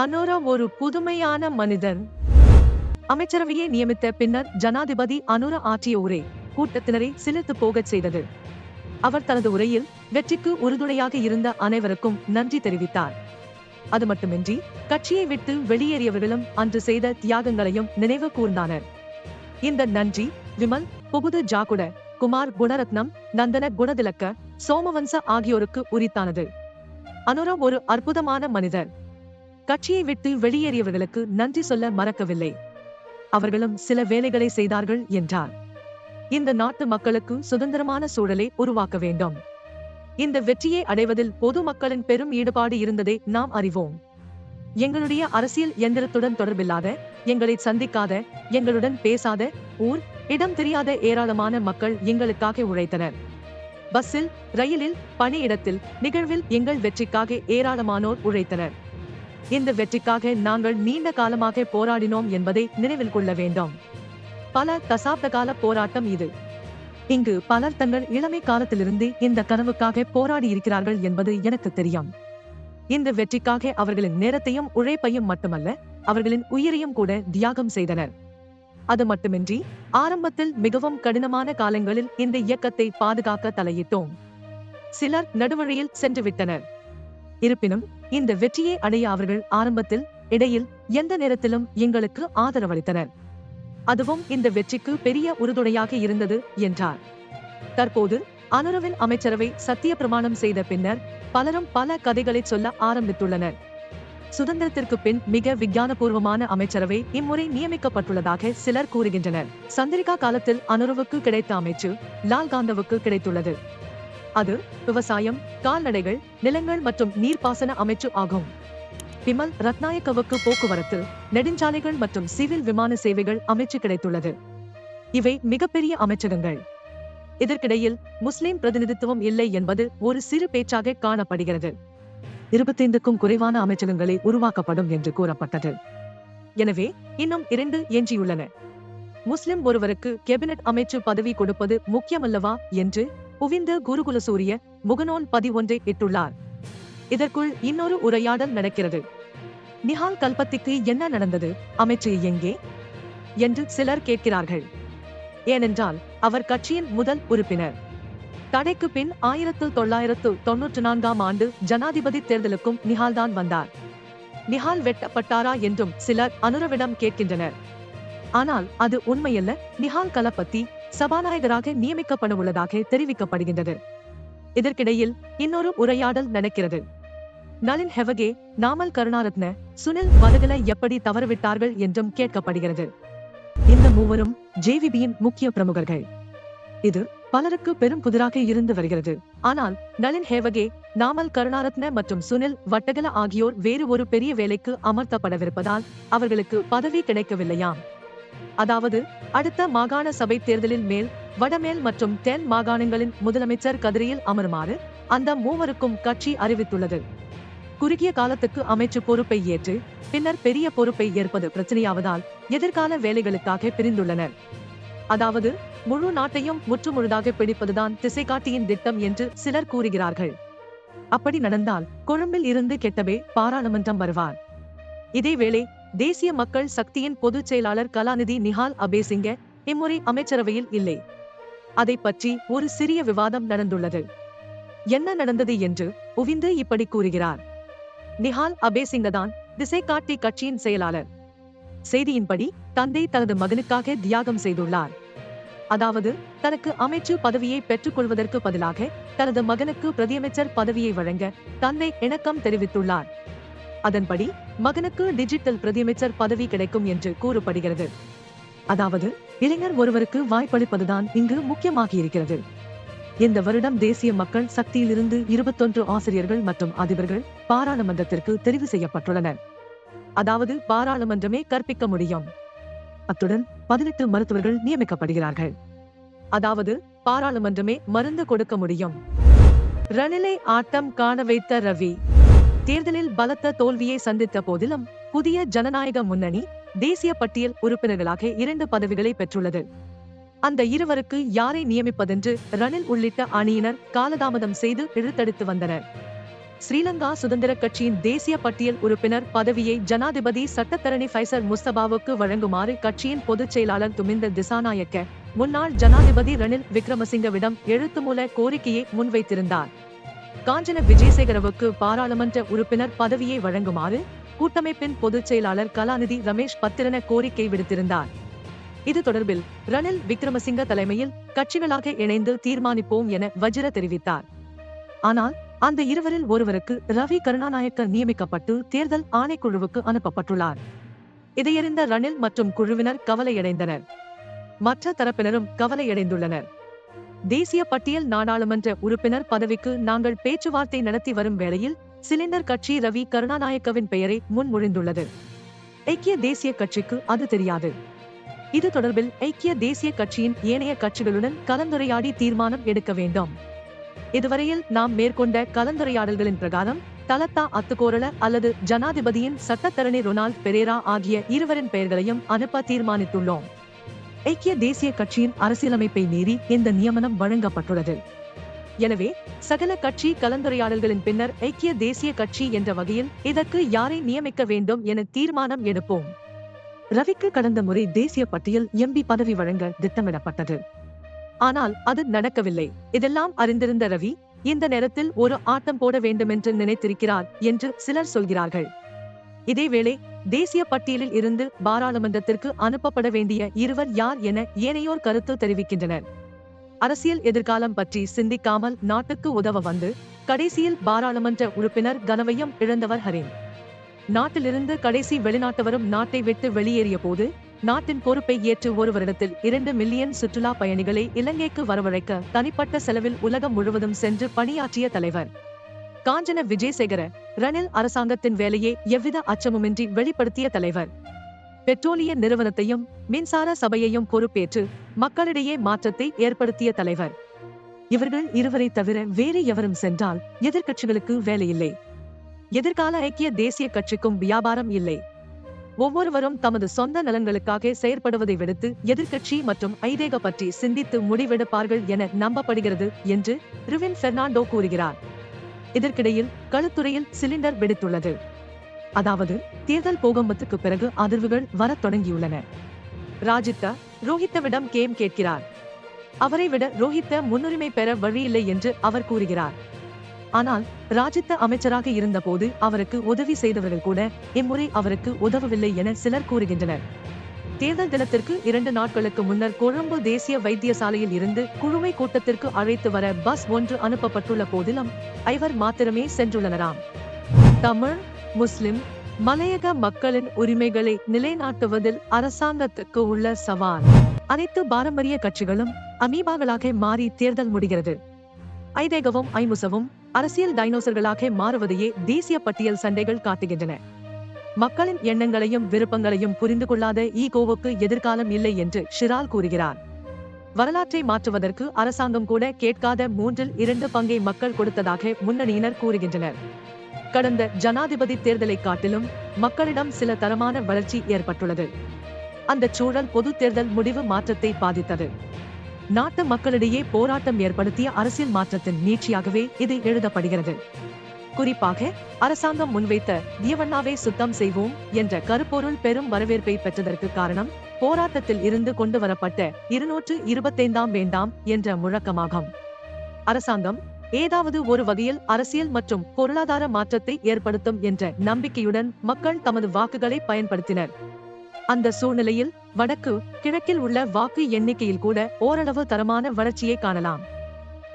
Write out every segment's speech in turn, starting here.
அனோரா ஒரு புதுமையான மனிதன். அமைச்சரவையை நியமித்த பின்னர் ஜனாதிபதி அனுர ஆற்றிய உரை கூட்டத்தினரை சிலிர்த்து போகச் செய்தது. அவர் தனது உரையில் வெற்றிக்கு உறுதுணையாக இருந்த அனைவருக்கும் நன்றி தெரிவித்தார். அது மட்டுமின்றி கட்சியை விட்டு வெளியேறியவர்களும் அன்று செய்த தியாகங்களையும் நினைவு கூர்ந்தானர். இந்த நன்றி விமல் புகுது ஜாகுட குமார் குணரத்னம் நந்தன குணதிலக்க சோமவன்ச ஆகியோருக்கு உரித்தானது. அனுரா ஒரு அற்புதமான மனிதர். கட்சியை விட்டு வெளியேறியவர்களுக்கு நன்றி சொல்ல மறக்கவில்லை. அவர்களும் சில வேலைகளை செய்தார்கள் என்றார். இந்த நாட்டு மக்களுக்கு சுதந்திரமான சூழலை உருவாக்க வேண்டும். இந்த வெற்றியை அடைவதில் பொது மக்களின் பெரும் ஈடுபாடு இருந்ததை நாம் அறிவோம். எங்களுடைய அரசியல் எந்திரத்துடன் தொடர்பில்லாத எங்களை சந்திக்காத எங்களுடன் பேசாத ஊர் இடம் தெரியாத ஏராளமான மக்கள் எங்களுக்காக உழைத்தனர். பஸ்ஸில் ரயிலில் பணியிடத்தில் நிகழ்வில் எங்கள் வெற்றிக்காக ஏராளமானோர் உழைத்தனர். இந்த வெற்றிக்காக நாங்கள் நீண்ட காலமாக போராடினோம் என்பதை நினைவில் கொள்ள வேண்டும். பல தசாப்த கால போராட்டம் இது. இங்கு பலர் தங்கள் இளமை காலத்திலிருந்து இந்த கனவுக்காக போராடி இருக்கிறார்கள் என்பது எனக்கு தெரியும். இந்த வெற்றிக்காக அவர்களின் நேரத்தையும் உழைப்பையும் மட்டுமல்ல அவர்களின் உயிரையும் கூட தியாகம் செய்தனர். அது மட்டுமின்றி ஆரம்பத்தில் மிகவும் கடினமான காலங்களில் இந்த இயக்கத்தை பாதுகாக்க தலையிட்டோம். சிலர் நடுவழியில் சென்று விட்டனர் இருப்பினும் இந்த வெற்றியை அடைய அவர்கள் ஆரம்பத்தில் இடையில் எந்த நேரத்திலும் எங்களுக்கு ஆதரவளித்தனர். அதுவும் இந்த வெற்றிக்கு பெரிய உறுதுணையாக இருந்தது என்றார். தற்போது அனுரவின் அமைச்சரவை சத்திய பிரமாணம் செய்த பின்னர் பலரும் பல கதைகளை சொல்ல ஆரம்பித்துள்ளனர். சுதந்திரத்திற்கு பின் மிக விஞ்ஞானபூர்வமான அமைச்சரவை இம்முறை நியமிக்கப்பட்டுள்ளதாக சிலர் கூறுகின்றனர். சந்திரிகா காலத்தில் அனுரவுக்கு கிடைத்த அமைச்சு லால் காந்தவுக்கு கிடைத்துள்ளது. அது விவசாயம் கால்நடைகள் நிலங்கள் மற்றும் நீர்ப்பாசன அமைச்சு ஆகும். பிமல் ரத்நாயக்கவுக்கு போக்குவரத்து நெடுஞ்சாலைகள் மற்றும் சிவில் விமான சேவைகள் அமைச்சு கிடைத்துள்ளது. இவை மிகப்பெரிய அமைச்சகங்கள். இதற்கிடையில் முஸ்லிம் பிரதிநிதித்துவம் இல்லை என்பது ஒரு சிறு பேச்சாக காணப்படுகிறது. இருபத்தைந்துக்கும் குறைவான அமைச்சகங்களே உருவாக்கப்படும் என்று கூறப்பட்டது. எனவே இன்னும் இரண்டு எஞ்சியுள்ளன முஸ்லிம் ஒருவருக்கு கேபினட் அமைச்சு பதவி கொடுப்பது முக்கியமல்லவா என்று புவிந்த குருகுலசூரிய முகநூல் பதிவொன்றை இட்டுள்ளார். இதற்குள் இன்னொரு உரையாடல் நடக்கிறது. நிஹால் கல்பத்திக்கு என்ன நடந்தது? அமைச்சு எங்கே? என்று சிலர் கேட்கிறார்கள். ஏனென்றால் அவர் கட்சியின் முதல் உறுப்பினர். தடைக்கு பின் ஆயிரத்து தொள்ளாயிரத்து தொன்னூற்று நான்காம் ஆண்டு ஜனாதிபதி தேர்தலுக்கும் நிஹால் தான் வந்தார். நிஹால் வெட்டப்பட்டாரா என்றும் சிலர் அனுரவிடம் கேட்கின்றனர். ஆனால் அது உண்மையல்ல நிஹால் கலப்பத்தி சபாநாயகராக நியமிக்கப்பட உள்ளதாக தெரிவிக்கப்படுகின்றது. இதற்கிடையில் இன்னொரு உரையாடல் நடக்கிறது. நளின் ஹெவகே நாமல் கருணாரத்ன சுனில் வடகல எப்படி தவறவிட்டார்கள் என்றும் கேட்கப்படுகிறது. இந்த மூவரும் ஜேவிபியின் முக்கிய பிரமுகர்கள். இது பலருக்கு பெரும் புதிராக இருந்து வருகிறது. ஆனால் நளின் ஹேவகே நாமல் கருணாரத்ன மற்றும் சுனில் வட்டகல ஆகியோர் வேறு ஒரு பெரிய வேலைக்கு அமர்த்தப்படவிருப்பதால் அவர்களுக்கு பதவி கிடைக்கவில்லையாம். அதாவது அடுத்த மாகாண சபை தேர்தலில் மேல் வடமேல் மற்றும் தென் மாகாணங்களின் முதலமைச்சர் கதிரியில் அமருமாறு அந்த மூவருக்கும் கட்சி அறிவித்துள்ளது. குறுகிய காலத்துக்கு அமைச்சு பொறுப்பை ஏற்று பின்னர் பெரிய பொறுப்பை ஏற்பது பிரச்சனையாவதால் எதிர்கால வேலைகளுக்காக பிரிந்துள்ளனர். அதாவது முழு நாட்டையும் முற்றுமுழுதாக பிடிப்பதுதான் திசைகாட்டியின் திட்டம் என்று சிலர் கூறுகிறார்கள். அப்படி நடந்தால் கொழும்பில் இருந்து கெட்டவே பாராளுமன்றம் வருவார். இதேவேளை தேசிய மக்கள் சக்தியின் பொதுச் செயலாளர் கலாநிதி நிஹால் அபேசிங்க இம்முறை அமைச்சரவையில் இல்லை. அதை பற்றி ஒரு சிறிய விவாதம் நடந்துள்ளது. என்ன நடந்தது என்று உவிந்து இப்படி கூறுகிறார். நிஹால் அபேசிங்க தான் திசை காட்டி கட்சியின் செயலாளர். செய்தியின்படி தந்தை தனது மகனுக்காக தியாகம் செய்துள்ளார். அதாவது தனக்கு அமைச்சு பதவியை பெற்றுக் கொள்வதற்கு பதிலாக தனது மகனுக்கு பிரதியமைச்சர் பதவியை வழங்க தந்தை இணக்கம் தெரிவித்துள்ளார். அதன்படி மகனுக்கு டிஜிட்டல் பிரதியமைச்சர் பதவி கிடைக்கும் என்று கூறப்படுகிறது. அதாவது இளைஞர் ஒருவருக்கு வாய்ப்பளிப்பதுதான் இங்கு முக்கியமாக இருக்கிறது இந்த வருடம் தேசிய மக்கள் சக்தியிலிருந்து இருபத்தொன்று ஆசிரியர்கள் மற்றும் அதிபர்கள் பாராளுமன்றத்திற்கு தெரிவு செய்யப்பட்டுள்ளனர். அதாவது பாராளுமன்றமே கற்பிக்க முடியும். அத்துடன் பதினெட்டு மருத்துவர்கள் நியமிக்கப்படுகிறார்கள். அதாவது பாராளுமன்றமே மருந்து கொடுக்க முடியும். ரணிலை ஆட்டம் காண வைத்த ரவி. தேர்தலில் பலத்த தோல்வியை சந்தித்த போதிலும் புதிய ஜனநாயக முன்னணி தேசிய பட்டியல் உறுப்பினர்களாக இரண்டு பதவிகளை பெற்றுள்ளது. அந்த இருவருக்கு யாரை நியமிப்பதென்று ரணில் உள்ளிட்ட அணியினர் காலதாமதம் செய்து இழுத்தடித்து வந்தனர். ஸ்ரீலங்கா சுதந்திர கட்சியின் தேசிய பட்டியல் உறுப்பினர் பதவியை ஜனாதிபதி சட்டத்தரணி ஃபைசர் முஸ்தபாவுக்கு வழங்குமாறு கட்சியின் பொதுச் செயலாளர் துமிந்த திசாநாயக்க முன்னாள் ஜனாதிபதி ரணில் விக்ரமசிங்கவிடம் எழுத்துமூல கோரிக்கையை முன்வைத்திருந்தார். காஞ்சன விஜயசேகரவுக்கு பாராளுமன்ற உறுப்பினர் பதவியை வழங்குமாறு கூட்டமைப்பின் பொதுச் செயலாளர் கலாநிதி ரமேஷ் பத்திரன கோரிக்கை விடுத்திருந்தார். இது தொடர்பில் ரணில் விக்ரமசிங்க தலைமையில் கட்சிகளாக இணைந்து தீர்மானிப்போம் என வஜ்ர தெரிவித்தார். ஆனால் அந்த இருவரில் ஒருவருக்கு ரவி கருணாநாயக்க நியமிக்கப்பட்டு தேர்தல் ஆணைக்குழுவுக்கு அனுப்பப்பட்டுள்ளார். இதையறிந்த ரணில் மற்றும் குழுவினர் கவலையடைந்தனர். மற்ற தரப்பினரும் கவலையடைந்துள்ளனர். தேசிய பட்டியல் நாடாளுமன்ற உறுப்பினர் பதவிக்கு நாங்கள் பேச்சுவார்த்தை நடத்தி வரும் வேளையில் சிலிண்டர் கட்சி ரவி கருணாநாயக்கவின் பெயரை முன்மொழிந்துள்ளது. ஐக்கிய தேசிய கட்சிக்கு அது தெரியாது. இது தொடர்பில் ஐக்கிய தேசிய கட்சியின் ஏனைய கட்சிகளுடன் கலந்துரையாடி தீர்மானம் எடுக்க வேண்டும். இதுவரையில் நாம் மேற்கொண்ட கலந்துரையாடல்களின் பிரகாரம் தலத்தா அத்துக்கோரள அல்லது ஜனாதிபதியின் சட்டத்தரணி ரொனால்ட் பெரேரா ஆகிய இருவரின் பெயர்களையும் அனுப்ப தீர்மானித்துள்ளோம். ஐக்கிய தேசிய கட்சியின் அரசியலமைப்பை மீறி இந்த நியமனம் வழங்கப்பட்டுள்ளது. எனவே சகல கட்சி கலந்துரையாடல்களின் பின்னர் ஐக்கிய தேசிய கட்சி என்ற வகையில் இதற்கு யாரை நியமிக்க வேண்டும் என தீர்மானம் எடுப்போம். ரவிக்கு கடந்த முறை தேசிய பட்டியல் எம்பி பதவி வழங்க திட்டமிடப்பட்டது. ஆனால் அது நடக்கவில்லை. இதெல்லாம் அறிந்திருந்த ரவி இந்த நேரத்தில் ஒரு ஆட்டம் போட வேண்டுமென்று நினைத்திருக்கிறார் என்று சிலர் சொல்கிறார்கள். இதேவேளை தேசிய பட்டியலில் இருந்து பாராளுமன்றத்திற்கு அனுப்பப்பட வேண்டிய இருவர் யார் என ஏனையோர் கருத்து தெரிவிக்கின்றனர். அரசியல் எதிர்காலம் பற்றி சிந்திக்காமல் நாட்டுக்கு உதவ வந்து கடைசியில் பாராளுமன்ற உறுப்பினர் கனவையும் இழந்தவர் ஹரின். நாட்டிலிருந்து கடைசி வெளிநாட்டவரும் நாட்டை விட்டு வெளியேறிய போது நாட்டின் பொறுப்பை ஏற்று ஒரு வருடத்தில் இரண்டு மில்லியன் சுற்றுலா பயணிகளை இலங்கைக்கு வரவழைக்க தனிப்பட்ட செலவில் உலகம் முழுவதும் சென்று பணியாற்றிய தலைவர். காஞ்சன விஜயசேகர ரணில் அரசாங்கத்தின் வேலையை எவ்வித அச்சமுமின்றி வெளிப்படுத்திய தலைவர். பெட்ரோலிய நிறுவனத்தையும் மின்சார சபையையும் பொறுப்பேற்று மக்களிடையே மாற்றத்தை ஏற்படுத்திய தலைவர். இவர்கள் இருவரை தவிர வேறு எவரும் சென்றால் எதிர்கட்சிகளுக்கு வேலையில்லை. எதிர்கால ஐக்கிய தேசிய கட்சிக்கும் வியாபாரம் இல்லை. ஒவ்வொருவரும் தமது சொந்த நலன்களுக்காக செயற்படுவதை விடுத்து எதிர்க்கட்சி மற்றும் ஐதேக பற்றி சிந்தித்து முடிவெடுப்பார்கள் என நம்பப்படுகிறது என்று ரிவின் பெர்னாண்டோ கூறுகிறார். இதற்கிடையில் களுத்துறையில் சிலிண்டர் வெடித்துள்ளது. அதாவது தேர்தல் போகம்பத்துக்கு பிறகு அதிர்வுகள் வரத் தொடங்கியுள்ளன. ராஜித்தா ரோஹித்தவிடம் கேம் கேட்கிறார். அவரை விட ரோஹித்த முன்னுரிமை பெற வழியில்லை என்று அவர் கூறுகிறார். ஆனால் ராஜித்த அமைச்சராக இருந்தபோது அவருக்கு உதவி செய்தவர்கள் கூட இம்முறை அவருக்கு உதவவில்லை என சிலர் கூறுகின்றனர். தேர்தல் தினத்திற்கு இரண்டு நாட்களுக்கு முன்னர் கொழும்பு தேசிய வைத்தியசாலையில் இருந்து குழுமை கூட்டத்திற்கு அழைத்து வர பஸ் ஒன்று அனுப்பப்பட்டுள்ள போதிலும் ஐவர் மாத்திரமே சென்றுள்ளனராம். தமிழ் முஸ்லிம் மலையக மக்களின் உரிமைகளை நிலைநாட்டுவதில் அரசாங்கத்துக்கு உள்ள சவால். அனைத்து பாரம்பரிய கட்சிகளும் அமீபாக்களாக மாறி தேர்தல் முடிகிறது. ஐதேகவும் ஐமுசவும் அரசியல் டைனோசர்களாக மாறுவதையே தேசிய பட்டியல் சண்டைகள் காட்டுகின்றன. மக்களின் எண்ணங்களையும் விருப்பங்களையும் புரிந்து கொள்ளாத ஈகோவுக்கு எதிர்காலம் இல்லை என்று ஷிரால் கூறுகிறார். வரலாற்றை மாற்றுவதற்கு அரசாங்கம் கூட கேட்காத மூன்றில் இரண்டு பங்கை மக்கள் கொடுத்ததாக முன்னணியினர் கூறுகின்றனர். கடந்த ஜனாதிபதி தேர்தலை காட்டிலும் மக்களிடம் சில தரமான வளர்ச்சி ஏற்பட்டுள்ளது. அந்த சூழல் பொது தேர்தல் முடிவு மாற்றத்தை பாதித்தது. நாட்டு மக்களிடையே போராட்டம் ஏற்படுத்திய அரசியல் மாற்றத்தின் நீட்சியாகவே இது எழுதப்படுகிறது. குறிப்பாக அரசாங்கம் முன்வைத்த தியவண்ணாவை சுத்தம் செய்வோம் என்ற கருப்பொருள் பெரும் வரவேற்பை பெற்றதற்கு காரணம் போராட்டத்தில் இருந்து கொண்டு வரப்பட்ட இருநூற்று இருபத்தைந்தாம் வேண்டாம் என்ற முழக்கமாகும். அரசாங்கம் ஏதாவது ஒரு வகையில் அரசியல் மற்றும் பொருளாதார மாற்றத்தை ஏற்படுத்தும் என்ற நம்பிக்கையுடன் மக்கள் தமது வாக்குகளை பயன்படுத்தினர். அந்த சூழ்நிலையில் வடக்கு கிழக்கில் உள்ள வாக்கு எண்ணிக்கையில் கூட ஓரளவு தரமான வளர்ச்சியை காணலாம்.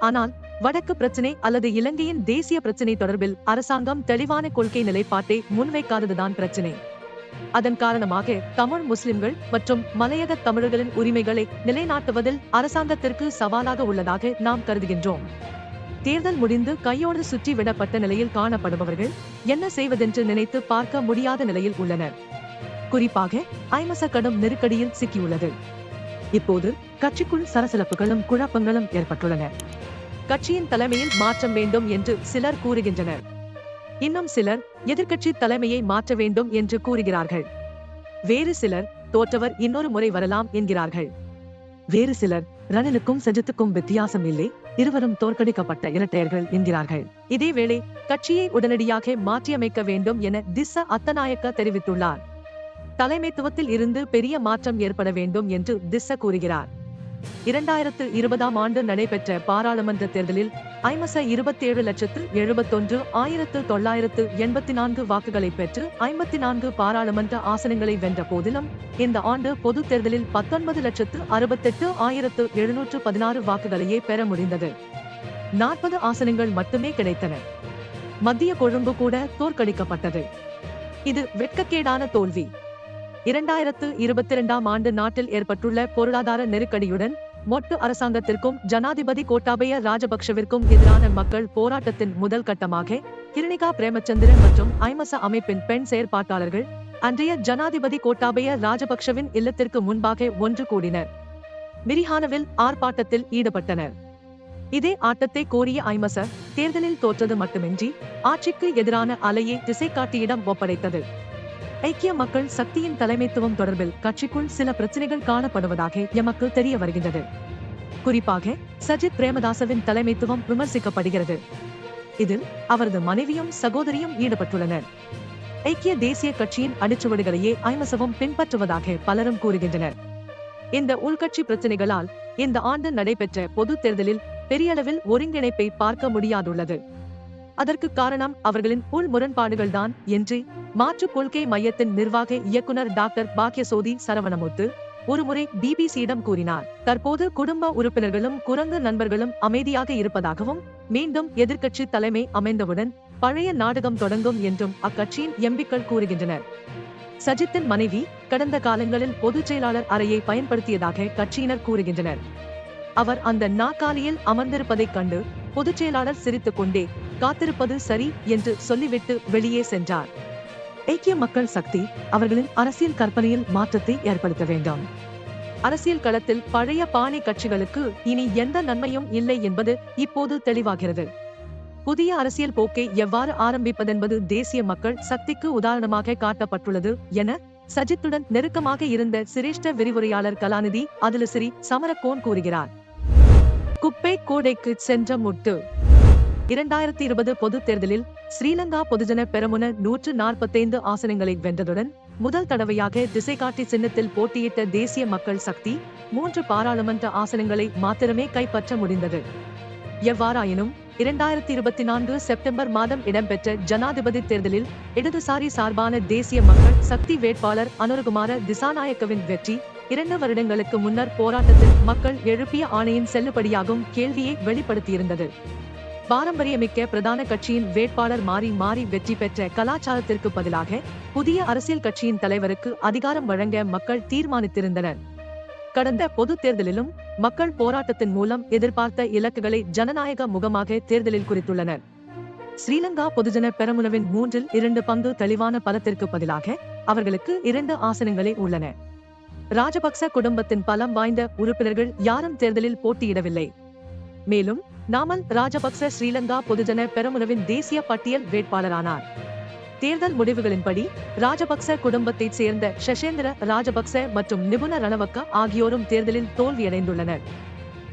ஆனால் வடக்கு பிரச்சினை அல்லது இலங்கையின் தேசிய பிரச்சினை தொடர்பில் அரசாங்கம் தெளிவான கொள்கை நிலைப்பாட்டை முன்வைக்காததுதான் பிரச்சினை. அதன் காரணமாக தமிழ் முஸ்லிம்கள் மற்றும் மலையக தமிழர்களின் உரிமைகளை நிலைநாட்டுவதில் அரசாங்கத்திற்கு சவாலாக உள்ளதாக நாம் கருதுகின்றோம். தேர்தல் முடிந்து கையோடு சுற்றி விடப்பட்ட நிலையில் காணப்படுபவர்கள் என்ன செய்வதென்று நினைத்து பார்க்க முடியாத நிலையில் உள்ளனர். குறிப்பாக ஐமச கடும் நெருக்கடியில் சிக்கியுள்ளது. இப்போது கட்சிக்குள் சலசலப்புகளும் குழப்பங்களும் ஏற்பட்டுள்ளன. கட்சியின் தலைமையில் மாற்றம் வேண்டும் என்று சிலர் கூறுகின்றனர். இன்னும் சிலர் எதிர்க்கட்சி தலைமையை மாற்ற வேண்டும் என்று கூறுகிறார்கள். வேறு சிலர் தோற்றவர் இன்னொரு முறை வரலாம் என்கிறார்கள். வேறு சிலர் ரணிலுக்கும் சஜித்துக்கும் வித்தியாசம் இல்லை இருவரும் தோற்கடிக்கப்பட்ட இரட்டையர்கள் என்கிறார்கள். இதேவேளை கட்சியை உடனடியாக மாற்றியமைக்க வேண்டும் என திச அத்தநாயக்க தெரிவித்துள்ளார். தலைமைத்துவத்தில் இருந்து பெரிய மாற்றம் ஏற்பட வேண்டும் என்று திச கூறுகிறார். இரண்டாயிரத்து இருபதாம் ஆண்டு நடைபெற்ற பாராளுமன்ற தேர்தலில் ஐமச இருபத்தேழு லட்சத்து எழுபத்தொன்று ஆயிரத்து தொள்ளாயிரத்து எண்பத்தி நான்கு வாக்குகளை பெற்று ஐம்பத்தி நான்கு பாராளுமன்ற ஆசனங்களை வென்ற போதிலும் இந்த ஆண்டு பொது தேர்தலில் பத்தொன்பது லட்சத்து அறுபத்தெட்டு ஆயிரத்து எழுநூற்று பதினாறு வாக்குகளையே பெற முடிந்தது. நாற்பது ஆசனங்கள் மட்டுமே கிடைத்தன. மத்திய கொழும்பு கூட தோற்கடிக்கப்பட்டது. இது வெட்கக்கேடான தோல்வி. இரண்டாயிரத்து இருபத்தி இரண்டாம் ஆண்டு நாட்டில் ஏற்பட்டுள்ள பொருளாதார நெருக்கடியுடன் மொட்டு அரசாங்கத்திற்கும் ஜனாதிபதி கோட்டாபய ராஜபக்ஷவிற்கும் எதிரான மக்கள் போராட்டத்தின் முதல் கட்டமாக கிருணிகா பிரேமச்சந்திரன் மற்றும் ஐமச அமைப்பின் பெண் செயற்பாட்டாளர்கள் அன்றைய ஜனாதிபதி கோட்டாபய ராஜபக்ஷவின் இல்லத்திற்கு முன்பாக ஒன்று கூடினர். மிரிஹானவில் ஆர்ப்பாட்டத்தில் ஈடுபட்டனர். இதே ஆட்டத்தை கோரிய ஐமச தேர்தலில் தோற்றது மட்டுமின்றி ஆட்சிக்கு எதிரான அலையை திசை காட்டியிடம் ஒப்படைத்தது. ஐக்கிய மக்கள் சக்தியின் தலைமைத்துவம் தொடர்பில் கட்சிக்குள் சில பிரச்சனைகள் காணப்படுவதாக எமக்கு தெரிய வருகின்றது. குறிப்பாக சஜித் பிரேமதாசவின் தலைமைத்துவம் விமர்சிக்கப்படுகிறது. இதில் அவரது மனைவியும் சகோதரியும் ஈடுபட்டுள்ளனர். ஐக்கிய தேசிய கட்சியின் அடிச்சுவடுகளையே ஐமசவும் பின்பற்றுவதாக பலரும் கூறுகின்றனர். இந்த உள்கட்சி பிரச்சனைகளால் இந்த ஆண்டு நடைபெற்ற பொது தேர்தலில் பெரியளவில் ஒருங்கிணைப்பை பார்க்க முடியாதுள்ளது. அதற்கு காரணம் அவர்களின் உள் முரண்பாடுகள்தான் என்று மாற்றுக் கொள்கை மையத்தின் நிர்வாக இயக்குனர் டாக்டர் பாக்யசோதி சரவணமுத்து ஒருமுறை பிபிசியிடம் கூறினார். தற்போது குடும்ப உறுப்பினர்களும் குரங்கு நண்பர்களும் அமைதியாக இருப்பதாகவும் மீண்டும் எதிர்க்கட்சி தலைமை அமைந்தவுடன் பழைய நாடகம் தொடங்கும் என்றும் அக்கட்சியின் எம்பிக்கள் கூறுகின்றனர். சஜித்தின் மனைவி கடந்த காலங்களில் பொதுச் செயலாளர் அறையை பயன்படுத்தியதாக கட்சியினர் கூறுகின்றனர். அவர் அந்த நாக்காலியில் அமர்ந்திருப்பதைக் கண்டு பொதுச் செயலாளர் சிரித்துக் கொண்டே காத்திருப்பது சரி என்று சொல்லிவிட்டு வெளியே சென்றார். ஐக்கிய மக்கள் சக்தி அவர்களின் அரசியல் கற்பனையில் மாற்றத்தை ஏற்படுத்த வேண்டும். அரசியல் களத்தில் பழைய பாணி கட்சிகளுக்கு இனி எந்த நன்மையும் இல்லை என்பது இப்போது தெளிவாகிறது. புதிய அரசியல் போக்கை எவ்வாறு ஆரம்பிப்பதென்பது தேசிய மக்கள் சக்திக்கு உதாரணமாக காட்டப்பட்டுள்ளது என சஜித்துடன் நெருக்கமாக இருந்த சிரேஷ்ட விரிவுரையாளர் கலாநிதி அதிலசிறி சமரக்கோன் கூறுகிறார். குப்பை கோடைக்கு சென்ற முட்டு இரண்டாயிரத்தி இருபது பொது தேர்தலில் ஸ்ரீலங்கா பொதுஜன பெரமுன நூற்று நாற்பத்தைந்து ஆசனங்களை வென்றதுடன் முதல் தடவையாக திசைகாட்டி சின்னத்தில் போட்டியிட்ட தேசிய மக்கள் சக்தி மூன்று பாராளுமன்ற ஆசனங்களை மாத்திரமே கைப்பற்ற முடிந்தது. எவ்வாறாயினும் இரண்டாயிரத்தி இருபத்தி நான்கு செப்டம்பர் மாதம் இடம்பெற்ற ஜனாதிபதி தேர்தலில் இடதுசாரி சார்பான தேசிய மக்கள் சக்தி வேட்பாளர் அனுரகுமார திசாநாயக்கவின் வெற்றி இரண்டு வருடங்களுக்கு முன்னர் போராட்டத்தில் மக்கள் எழுப்பிய ஆணையின் செல்லுபடியாகும் கேள்வியை வெளிப்படுத்தியிருந்தது. பாரம்பரியமிக்க பிரதான கட்சியின் வேட்பாளர் மாறி மாறி வெற்றி பெற்ற கலாச்சாரத்திற்கு பதிலாக புதிய அரசியல் கட்சியின் தலைவருக்கு அதிகாரம் வழங்க மக்கள் தீர்மானித்திருந்தனர். கடந்த பொது தேர்தலிலும் மக்கள் போராட்டத்தின் மூலம் எதிர்பார்த்த இலக்குகளை ஜனநாயக முகமாக தேர்தலில் குறித்துள்ளனர். ஸ்ரீலங்கா பொதுஜன பெரமுனவின் மூன்றில் இரண்டு பங்கு தெளிவான பலத்திற்கு பதிலாக அவர்களுக்கு இரண்டு ஆசனங்களே உள்ளன. ராஜபக்ச குடும்பத்தின் பலம் வாய்ந்த உறுப்பினர்கள் யாரும் தேர்தலில் போட்டியிடவில்லை. மேலும் நாமல் ராஜபக்ச ஸ்ரீலங்கா பொதுஜன பெரமுனவின் தேசிய பட்டியல் வேட்பாளரானார். தேர்தல் முடிவுகளின்படி ராஜபக்ச குடும்பத்தைச் சேர்ந்த ஷஷேந்திர ராஜபக்ச மற்றும் நிபுண ரணவக்க ஆகியோரும் தேர்தலில் தோல்வியடைந்துள்ளனர்.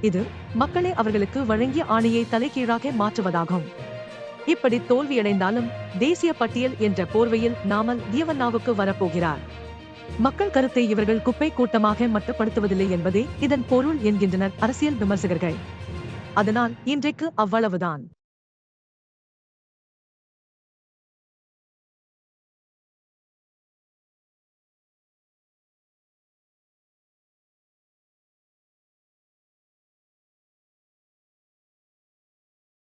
இது மக்களே அவர்களுக்கு வழங்கிய ஆணையை தலைகீழாக மாற்றுவதாகும். இப்படி தோல்வியடைந்தாலும் தேசிய பட்டியல் என்ற போர்வையில் நாமல் தீவன்னாவுக்கு வரப்போகிறார். மக்கள் கருத்தை இவர்கள் குப்பை கூட்டமாக மட்டுப்படுத்துவதில்லை என்பதே இதன் பொருள் என்கின்றனர் அரசியல் விமர்சகர்கள். அதனால் இன்றைக்கு அவ்வளவுதான்.